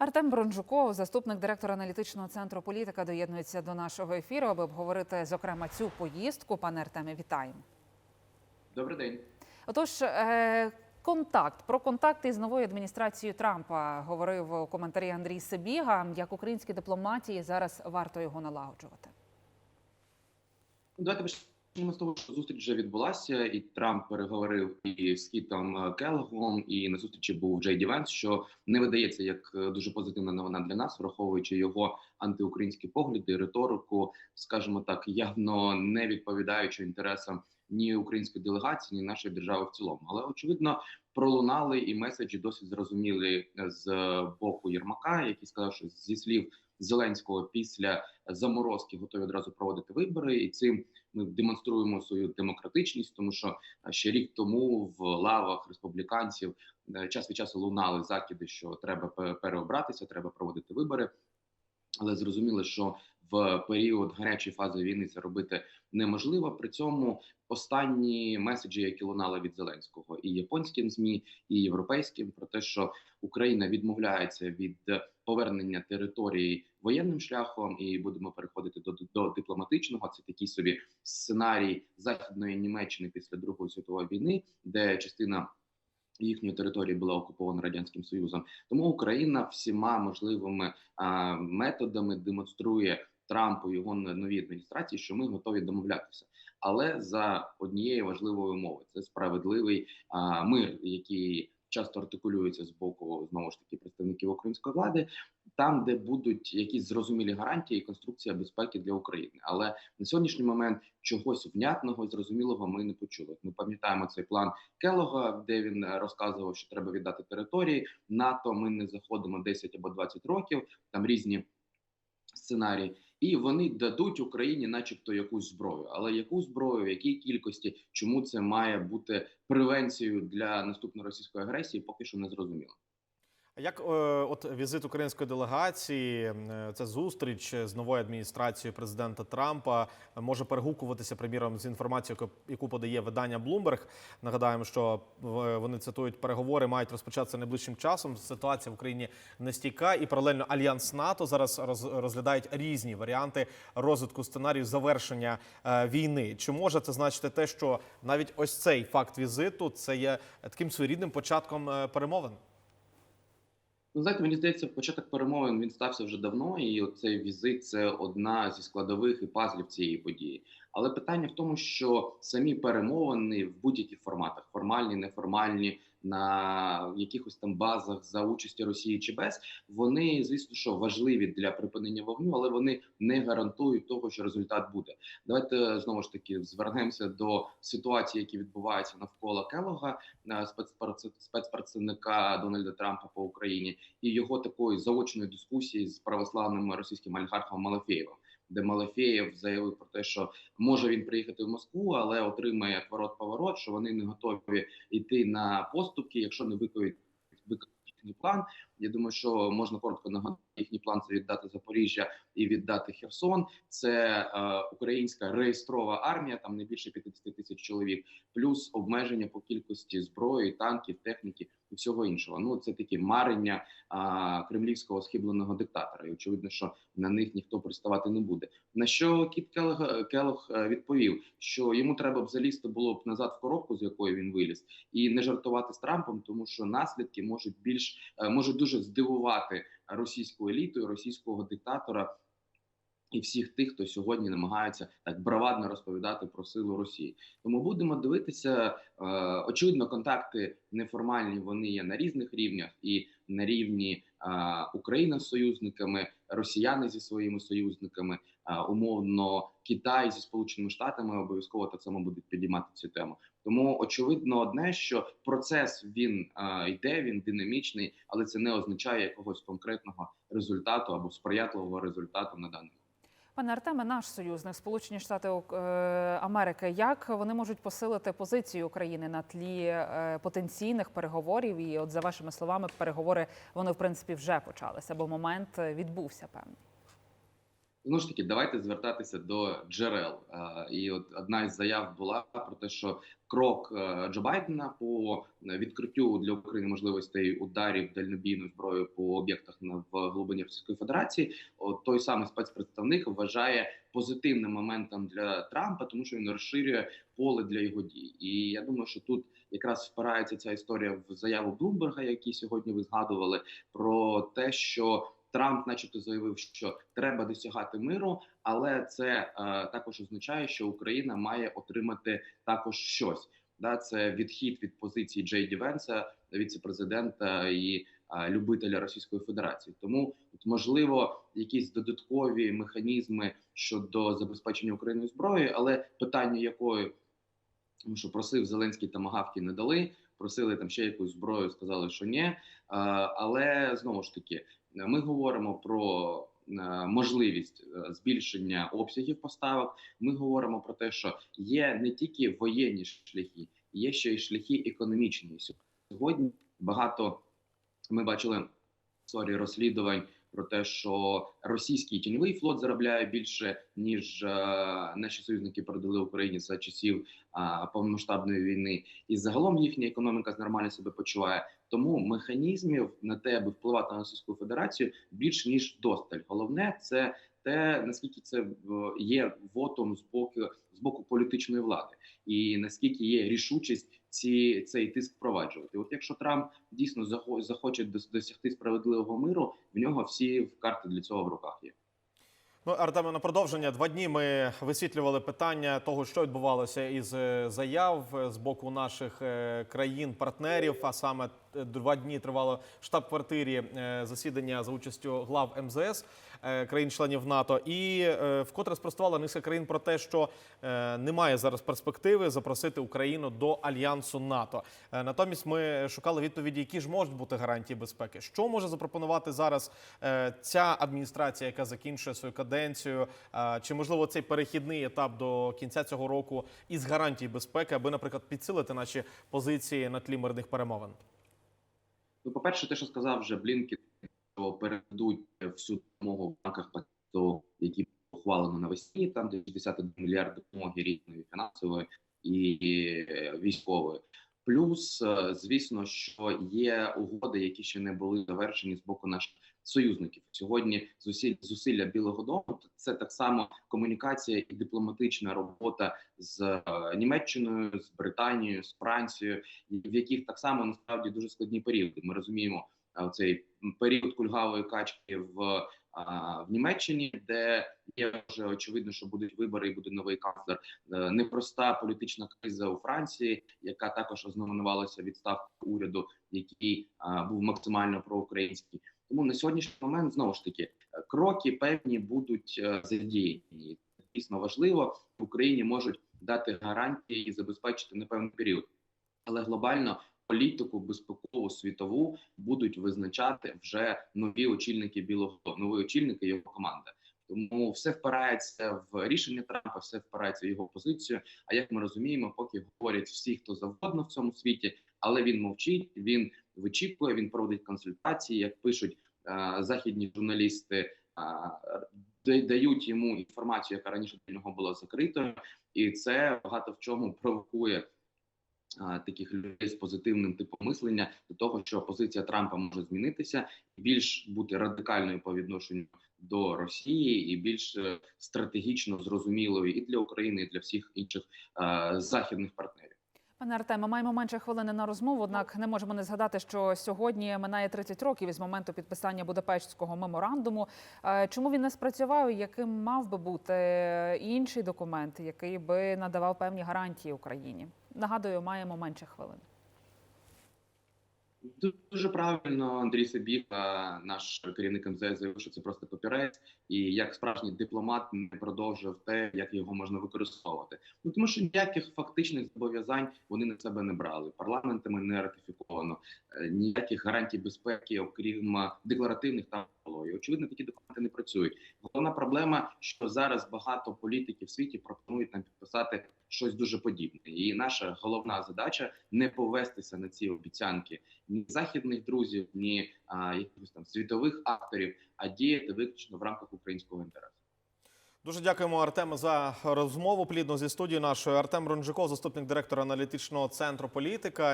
Артем Бронжуков, заступник директора аналітичного центру політика, доєднується до нашого ефіру, аби обговорити зокрема цю поїздку. Пане Артеме, вітаємо. Добрий день. Отож, е, контакт про контакти із новою адміністрацією Трампа говорив у коментарі Андрій Сибіга. Як українській дипломатії зараз варто його налагоджувати? Давайте з того, що зустріч вже відбулася, і Трамп переговорив і з Кітом е, Келлогом, і на зустрічі був Джей Ді Венс, що не видається як е, дуже позитивна новина для нас, враховуючи його антиукраїнські погляди, риторику, скажімо так, явно не відповідаючи інтересам ні української делегації, ні нашої держави в цілому. Але очевидно пролунали і меседжі досить зрозуміли з боку Єрмака, який сказав, що зі слів Зеленського після заморозки готові одразу проводити вибори, і цим ми демонструємо свою демократичність, тому що е, ще рік тому в лавах республіканців е, час від часу лунали закиди, що треба переобратися, треба проводити вибори. Але зрозуміло, що в період гарячої фази війни це робити неможливо. При цьому останні меседжі, які лунали від Зеленського, і японським змі, і європейським, про те, що Україна відмовляється від повернення території воєнним шляхом, і будемо переходити до, до дипломатичного. Це такий собі сценарій західної Німеччини після Другої світової війни, де частина їхньої території була окупована радянським союзом. Тому Україна всіма можливими а, методами демонструє Трампу його новій адміністрації, що ми готові домовлятися, але за однієї важливої умови це справедливий а, мир, який часто артикулюється з боку знову ж таки представників української влади, там, де будуть якісь зрозумілі гарантії і конструкція безпеки для України. Але на сьогоднішній момент чогось внятного і зрозумілого ми не почули. Ми пам'ятаємо цей план Келога, де він розказував, що треба віддати території. НАТО ми не заходимо 10 або 20 років. Там різні сценарії, і вони дадуть Україні, начебто, якусь зброю. Але яку зброю, в якій кількості, чому це має бути превенцією для наступної російської агресії, поки що не зрозуміло. Як е, от візит української делегації, е, це зустріч з новою адміністрацією президента Трампа е, може перегукуватися приміром з інформацією, яку- подає видання Bloomberg. Нагадаємо, що вони цитують переговори мають розпочатися найближчим часом. Ситуація в Україні нестійка, і паралельно альянс НАТО зараз роз- розглядають різні варіанти розвитку сценарію завершення е, війни. Чи може це значити те, що навіть ось цей факт візиту це є таким своєрідним початком е, перемовин? Ну, знаєте, мені здається, початок перемовин він стався вже давно, і цей візит це одна зі складових і пазлів цієї події. Але питання в тому, що самі перемовини в будь-яких форматах формальні, неформальні, на якихось там базах за участі Росії чи без, вони звісно, що важливі для припинення вогню, але вони не гарантують того, що результат буде. Давайте знову ж таки звернемося до ситуації, які відбуваються навколо Келога, е, спецпрацівника Дональда Трампа по Україні, і його такої заочної дискусії з православним російським олігархом Малафєєвим, де Малафєєв заявив про те, що може він приїхати в Москву, але отримає поворот поворот, що вони не готові йти на поступки, якщо не виконують виконують план. Я думаю, що можна коротко нагадати їхній план це віддати Запоріжжя і віддати Херсон. Це е, українська реєстрова армія, там не більше 50 тисяч чоловік, плюс обмеження по кількості зброї, танків, техніки і всього іншого. Ну це такі марення а, кремлівського схибленого диктатора. І очевидно, що на них ніхто приставати не буде. На що Кіт Келог, Келог е, відповів, що йому треба б залізти було б назад в коробку, з якої він виліз, і не жартувати з Трампом, тому що наслідки можуть більш е, можуть дуже здивувати російську еліту, і російського диктатора. І всіх тих, хто сьогодні намагається так бравадно розповідати про силу Росії, тому будемо дивитися. Е, очевидно, контакти неформальні вони є на різних рівнях, і на рівні е, Україна з союзниками, Росіяни зі своїми союзниками, умовно Китай зі Сполученими Штатами обов'язково так само будуть підіймати цю тему. Тому очевидно, одне, що процес він е, йде, він динамічний, але це не означає якогось конкретного результату або сприятливого результату на даний. Пане Артеме, наш союзник, Сполучені Штати е, Америки, як вони можуть посилити позицію України на тлі е, потенційних переговорів? І, от за вашими словами, переговори вони в принципі вже почалися, бо момент е, відбувся певний. Знову ж таки, давайте звертатися до джерел. Е, І от одна із заяв була про те, що крок е, Джо Байдена по відкриттю для України можливостей ударів дальнобійною зброєю по об'єктах в глибині Російської Федерації. От той самий спецпредставник вважає позитивним моментом для Трампа, тому що він розширює поле для його дій. І я думаю, що тут якраз впирається ця історія в заяву Блумберга, які сьогодні ви згадували, про те, що Трамп, начебто, заявив, що треба досягати миру, але це е, також означає, що Україна має отримати також щось. Да, це відхід від позиції Джей Ді Венса, віце-президента і е, любителя Російської Федерації. Тому от, можливо якісь додаткові механізми щодо забезпечення Україною зброєю, але питання якої тому що просив Зеленський тамагавки не дали, просили там ще якусь зброю, сказали, що ні. Е, Але знову ж таки, ми говоримо про е, можливість е, збільшення обсягів поставок. Ми говоримо про те, що є не тільки воєнні шляхи, є ще й шляхи економічні. Сьогодні багато ми бачили сорі розслідувань про те, що російський тіньовий флот заробляє більше ніж е, наші союзники передали Україні за часів а, повномасштабної війни, і загалом їхня економіка нормально себе почуває. Тому механізмів на те, аби впливати на Російську Федерацію, більш ніж досталь. Головне це те, наскільки це е, є вотом з боку з боку політичної влади, і наскільки є рішучість ці цей тиск впроваджувати. От якщо Трамп дійсно захо- захоче досягти справедливого миру, в нього всі карти для цього в руках є. Ну, Артеме, на продовження два дні ми висвітлювали питання того, що відбувалося із е, заяв е, з боку наших е, країн-партнерів. А саме два дні тривало штаб-квартирі засідання за участю глав МЗС країн-членів НАТО, і е, вкотре спростувала низка країн про те, що е, немає зараз перспективи запросити Україну до альянсу НАТО. Е, Натомість ми шукали відповіді, які ж можуть бути гарантії безпеки. Що може запропонувати зараз е, ця адміністрація, яка закінчує свою каденцію? Е, Чи можливо цей перехідний етап до кінця цього року із гарантій безпеки, аби, наприклад, підсилити наші позиції на тлі мирних перемовин? Ну, по-перше, те, що сказав вже Блінкін, що передадуть всю допомогу в рамках пакету, які ухвалено навесні, там де 61 мільярд допомоги різної фінансової і е, військової. Плюс, е, звісно, що є угоди, які ще не були завершені з боку наших союзників. Сьогодні зусиль зусилля Білого Дому це так само комунікація і дипломатична робота з е, Німеччиною, з Британією, з Францією, в яких так само насправді дуже складні періоди. Ми розуміємо цей період кульгавої качки в, а, в Німеччині, де є вже очевидно, що будуть вибори і буде новий канцлер. Е, Непроста політична криза у Франції, яка також ознаменувалася відставкою уряду, який був максимально проукраїнський. Тому на сьогоднішній момент знову ж таки е, кроки певні будуть е, задіяні. Дійсно важливо в Україні можуть дати гарантії і забезпечити на певний період, але глобально політику безпекову світову будуть визначати вже нові очільники білого Дому, новий очільник його команда. Тому все впирається в рішення Трампа, все впирається в його позицію. А як ми розуміємо, поки говорять всі, хто завгодно в цьому світі, але він мовчить, він вичікує, він проводить консультації, як пишуть е, західні журналісти. е, дають йому інформацію, яка раніше для нього була закритою, і це багато в чому провокує таких людей з позитивним типом мислення до того, що позиція Трампа може змінитися, більш бути радикальною по відношенню до Росії, і більш е, стратегічно зрозумілою і для України, і для всіх інших е, західних партнерів. Пане Артеме, маємо менше хвилини на розмову. Однак не можемо не згадати, що сьогодні минає 30 років із моменту підписання Будапештського меморандуму. Е, Чому він не спрацював? і Яким мав би бути інший документ, який би надавав певні гарантії Україні? Нагадую, маємо менше хвилин. Дуже правильно Андрій Сабіга, наш керівник МЗС, заявив, що це просто папірець, і як справжній дипломат не продовжив те, як його можна використовувати. Ну тому що ніяких фактичних зобов'язань вони на себе не брали. Парламентами не ратифіковано е, ніяких гарантій безпеки, окрім е, декларативних там було. І очевидно, такі документи не працюють. Головна проблема, що зараз багато політиків в світі пропонують нам підписати щось дуже подібне. І наша головна задача не повестися на ці обіцянки ні західних друзів, ні а, якихось там світових акторів, а діяти виключно в рамках українського інтересу. Дуже дякуємо Артему за розмову Плідно зі студії нашою. Артем Ронжиков, заступник директора аналітичного центру політика.